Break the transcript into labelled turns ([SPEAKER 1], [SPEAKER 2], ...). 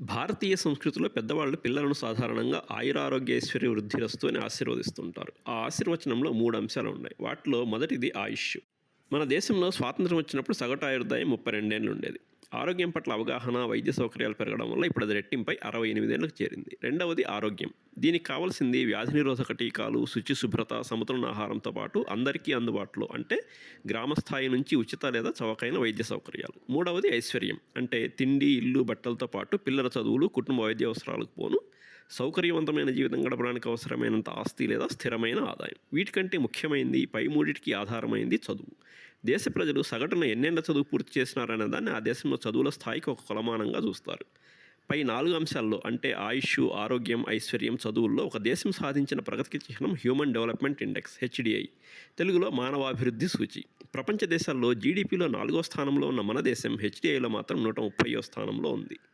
[SPEAKER 1] భారతీయ సంస్కృతిలో పెద్దవాళ్ళు పిల్లలను సాధారణంగా ఆయురారోగ్య ఐశ్వర్య వృద్ధిరస్తు అని ఆశీర్వదిస్తుంటారు. ఆ ఆశీర్వచనంలో మూడు అంశాలు ఉన్నాయి. వాటిలో మొదటిది ఆయుష్. మన దేశంలో స్వాతంత్రం వచ్చినప్పుడు సగటు ఆయుర్దాయం ముప్పై రెండేళ్ళు ఉండేది. ఆరోగ్యం పట్ల అవగాహన వైద్య సౌకర్యాలు పెరగడం వల్ల ఇప్పుడు అది రెట్టింపై అరవై ఎనిమిదేళ్ళకు చేరింది. రెండవది ఆరోగ్యం. దీనికి కావాల్సింది వ్యాధి నిరోధక టీకాలు శుచి శుభ్రత సమతులన ఆహారంతో పాటు అందరికీ అందుబాటులో అంటే గ్రామస్థాయి నుంచి ఉచిత లేదా చవకైన వైద్య సౌకర్యాలు. మూడవది ఐశ్వర్యం. అంటే తిండి ఇల్లు బట్టలతో పాటు పిల్లల చదువులు కుటుంబ వైద్య అవసరాలకు పోను. సౌకర్యవంతమైన జీవితం గడపడానికి అవసరమైనంత ఆస్తి లేదా స్థిరమైన ఆదాయం. వీటికంటే ముఖ్యమైనది పై మూడిటికి ఆధారమైంది చదువు. దేశ ప్రజలు సగటున ఎన్నెండ చదువు పూర్తి చేసినారనే దాన్ని ఆ దేశంలో చదువుల స్థాయికి ఒక కొలమానంగా చూస్తారు. పై నాలుగు అంశాల్లో అంటే ఆయుష్ ఆరోగ్యం ఐశ్వర్యం చదువుల్లో ఒక దేశం సాధించిన ప్రగతికి చిహ్నం హ్యూమన్ డెవలప్మెంట్ ఇండెక్స్ హెచ్డిఐ. తెలుగులో మానవాభివృద్ధి సూచి. ప్రపంచ దేశాల్లో జీడిపిలో నాలుగో స్థానంలో ఉన్న మన దేశం హెచ్డిఐలో మాత్రం నూట ముప్పయో స్థానంలో ఉంది.